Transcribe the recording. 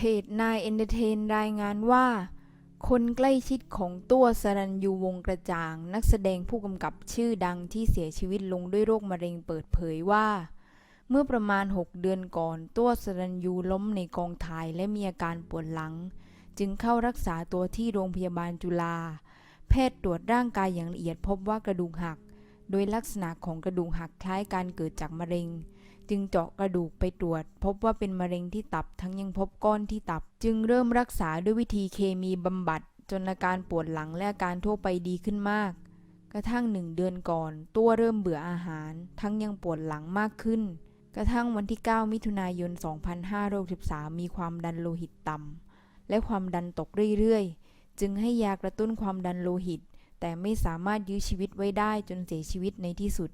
พจนายเอนเตอร์เทนรายงานว่า คนใกล้ชิดของตัวสรัญยูวงกระจ่าง นักแสดงผู้กำกับชื่อดังที่เสียชีวิตลงด้วยโรคมะเร็งเปิดเผยว่า เมื่อประมาณ 6 เดือนก่อน ตัวสรัญยูล้มในกองถ่ายและมีอาการปวดหลัง จึงเข้ารักษาตัวที่โรงพยาบาลจุฬาแพทย์ตรวจร่างกายอย่างละเอียดพบว่ากระดูกหัก โดยลักษณะของกระดูกหักคล้ายการเกิดจากมะเร็ง จึงเจาะกระดูกไปตรวจ พบว่าเป็นมะเร็งที่ตับทั้งยังพบก้อนที่ตับ จึงเริ่มรักษาด้วยวิธีเคมีบำบัด จนอาการปวดหลังและอาการทั่วไปดีขึ้นมาก กระทั่งหนึ่งเดือนก่อน ตัวเริ่มเบื่ออาหาร ทั้งยังปวดหลังมากขึ้น กระทั่งวันที่ 9 มิถุนายน 2563 มีความดันโลหิตต่ำและความดันตกเรื่อยๆ จึงให้ยากระตุ้นความดันโลหิต แต่ไม่สามารถยื้อชีวิตไว้ได้จนเสียชีวิตในที่สุด